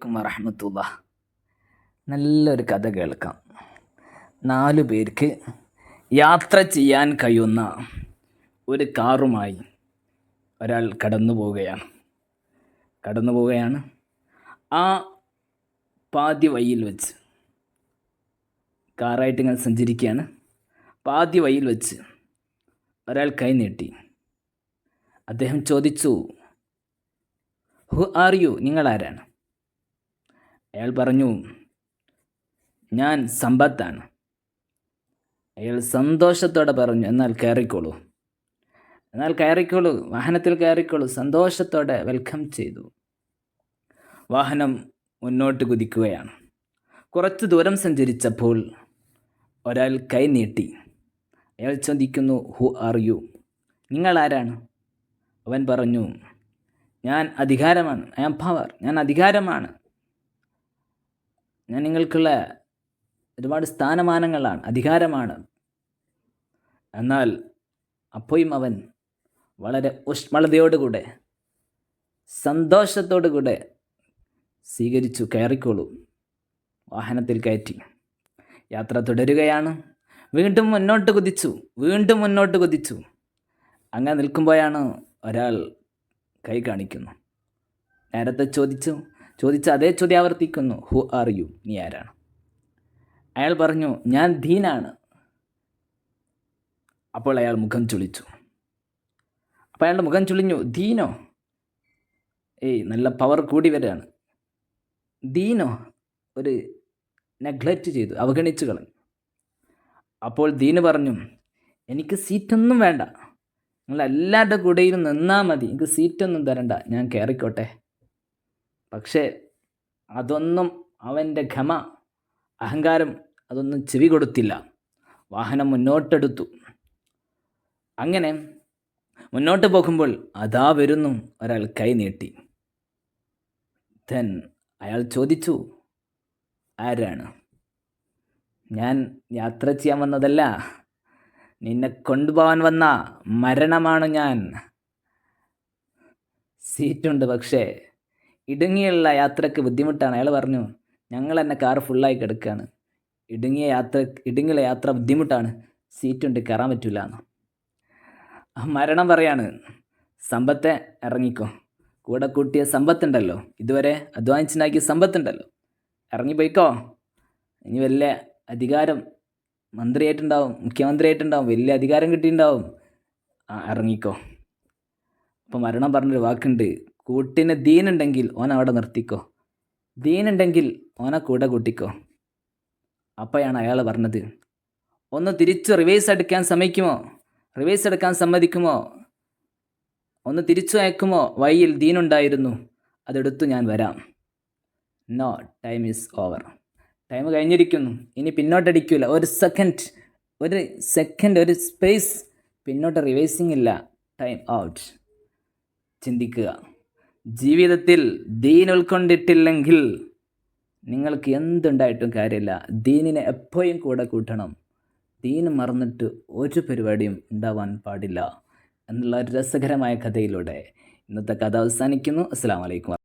അലൈക്കും വറഹമത്തുള്ള. നല്ലൊരു കഥ കേൾക്കാം. നാലു പേർക്ക് യാത്ര ചെയ്യാൻ കഴിയുന്ന ഒരു കാറുമായി ഒരാൾ കടന്നു പോവുകയാണ്. കടന്നു പോവുകയാണ്. ആ പാതി വഴിയിൽ വെച്ച് കാറായിട്ട് ഇങ്ങനെ സഞ്ചരിക്കുകയാണ്. പാതി വഴിയിൽ വെച്ച് ഒരാൾ കൈ നീട്ടി. അദ്ദേഹം ചോദിച്ചു ഹു ആർ യു നിങ്ങൾ ആരാണ്? അയാൾ പറഞ്ഞു ഞാൻ സമ്പത്താണ്. അയാൾ സന്തോഷത്തോടെ പറഞ്ഞു എന്നാൽ കയറിക്കോളൂ. എന്നാൽ കയറിക്കോളൂ വാഹനത്തിൽ കയറിക്കോളൂ സന്തോഷത്തോടെ വെൽക്കം ചെയ്തു. വാഹനം മുന്നോട്ട് കുതിക്കുകയാണ്. കുറച്ച് ദൂരം സഞ്ചരിച്ചപ്പോൾ ഒരാൾ കൈ നീട്ടി. അയാൾ ചോദിക്കുന്നു ഹു ആർ യു നിങ്ങൾ ആരാണ്? അവൻ പറഞ്ഞു ഞാൻ അധികാരമാണ് ഐ ആം പവർ ഞാൻ അധികാരമാണ്. ഞാൻ നിങ്ങൾക്കുള്ള ഒരുപാട് സ്ഥാനമാനങ്ങളാണ് അധികാരമാണ്. എന്നാൽ അപ്പോഴും അവൻ വളരെ ഉഷ്മളതയോടുകൂടെ സന്തോഷത്തോടുകൂടെ സ്വീകരിച്ചു കയറിക്കോളൂ. വാഹനത്തിൽ കയറ്റി. യാത്ര തുടരുകയാണ്. വീണ്ടും മുന്നോട്ട് കുതിച്ചു. വീണ്ടും മുന്നോട്ട് കുതിച്ചു. അങ്ങനെ നിൽക്കുമ്പോഴാണ് ഒരാൾ കൈ കാണിക്കുന്നു. നേരത്തെ ചോദിച്ചു ചോദിച്ച അതേ ചോദ്യം ആവർത്തിക്കുന്നു ഹു ആർ യു? നീ ആരാണ്? അയാൾ പറഞ്ഞു ഞാൻ ധീനാണ് അപ്പോൾ അയാൾ മുഖം ചുളിച്ചു. അപ്പോൾ അയാളുടെ മുഖം ചുളിഞ്ഞു ദീനോ? ഏയ് നല്ല പവർ കൂടി വരികയാണ് ദീനോ? ഒരു നെഗ്ലക്റ്റ് ചെയ്തു അവഗണിച്ചു കളഞ്ഞു. അപ്പോൾ ദീന് പറഞ്ഞു എനിക്ക് സീറ്റൊന്നും വേണ്ട. നിങ്ങളെല്ലാവരുടെ കൂടെയും നിന്നാൽ മതി. എനിക്ക് സീറ്റൊന്നും തരണ്ട. ഞാൻ കയറിക്കോട്ടെ പക്ഷേ അതൊന്നും അവന്റെ ഘമ അഹങ്കാരം അതൊന്നും ചെവി കൊടുത്തില്ല. വാഹനം മുന്നോട്ടെടുത്തു. അങ്ങനെ മുന്നോട്ട് പോകുമ്പോൾ അതാ വരുന്നു ഒരാൾ കൈ നീട്ടി. ധൻ അയാൾ ചോദിച്ചു ആരാണ്? ഞാൻ യാത്ര ചെയ്യാൻ വന്നതല്ല. നിന്നെ കൊണ്ടുപോകാൻ വന്ന മരണമാണ് ഞാൻ. സീറ്റുണ്ട് പക്ഷേ ഇടുങ്ങിയുള്ള യാത്രയ്ക്ക് ബുദ്ധിമുട്ടാണ്. അയാൾ പറഞ്ഞു ഞങ്ങൾ തന്നെ കാർ ഫുള്ളായി കിടക്കുകയാണ് ഇടുങ്ങിയ യാത്ര ഇടുങ്ങിയുള്ള യാത്ര ബുദ്ധിമുട്ടാണ്. സീറ്റുണ്ട് കയറാൻ പറ്റില്ല എന്ന് മരണം പറയാണ് സമ്പത്തെ ഇറങ്ങിക്കോ. കൂടെ കൂട്ടിയ സമ്പത്തുണ്ടല്ലോ. ഇതുവരെ അധ്വാനിച്ചുണ്ടാക്കിയ സമ്പത്തുണ്ടല്ലോ. ഇറങ്ങിപ്പോയിക്കോ ഇനി വലിയ അധികാരം മന്ത്രിയായിട്ടുണ്ടാവും മുഖ്യമന്ത്രിയായിട്ടുണ്ടാവും വലിയ അധികാരം കിട്ടിയിട്ടുണ്ടാവും. ഇറങ്ങിക്കോ. അപ്പോൾ മരണം പറഞ്ഞൊരു വാക്കുണ്ട് കൂട്ടിന് ദീനുണ്ടെങ്കിൽ ഓൻ അവിടെ നിർത്തിക്കോ. ദീനുണ്ടെങ്കിൽ ഓനെ കൂടെ കൂട്ടിക്കോ. അപ്പോഴാണ് അയാൾ പറഞ്ഞത്. ഒന്ന് തിരിച്ച് റിവേഴ്സ് എടുക്കാൻ സമ്മതിക്കുമോ? റിവേഴ്സ് എടുക്കാൻ സമ്മതിക്കുമോ? ഒന്ന് തിരിച്ചു അയക്കുമോ? വഴിയിൽ ദീനുണ്ടായിരുന്നു. അതെടുത്തു ഞാൻ വരാം. No time is over time കഴിഞ്ഞിരിക്കുന്നു. ഇനി പിന്നോട്ടടിക്കില്ല ഒരു സെക്കൻഡ് ഒരു സെക്കൻഡ് ഒരു സ്പേസ് പിന്നോട്ട് റിവേഴ്സിംഗ് ഇല്ല. ടൈം ഔട്ട് ചിന്തിക്കുക. ജീവിതത്തിൽ ദീൻ ഉൾക്കൊണ്ടിട്ടില്ലെങ്കിൽ നിങ്ങൾക്ക് എന്തുണ്ടായിട്ടും കാര്യമില്ല. ദീനിനെ എപ്പോഴും കൂടെ കൂട്ടണം. ദീൻ മറന്നിട്ട് ഒരു പരിപാടിയും ഉണ്ടാവാൻ പാടില്ല. എന്നുള്ള രസകരമായ കഥയിലൂടെ ഇന്നത്തെ കഥ അവസാനിക്കുന്നു. അസ്സാം വലൈക്കും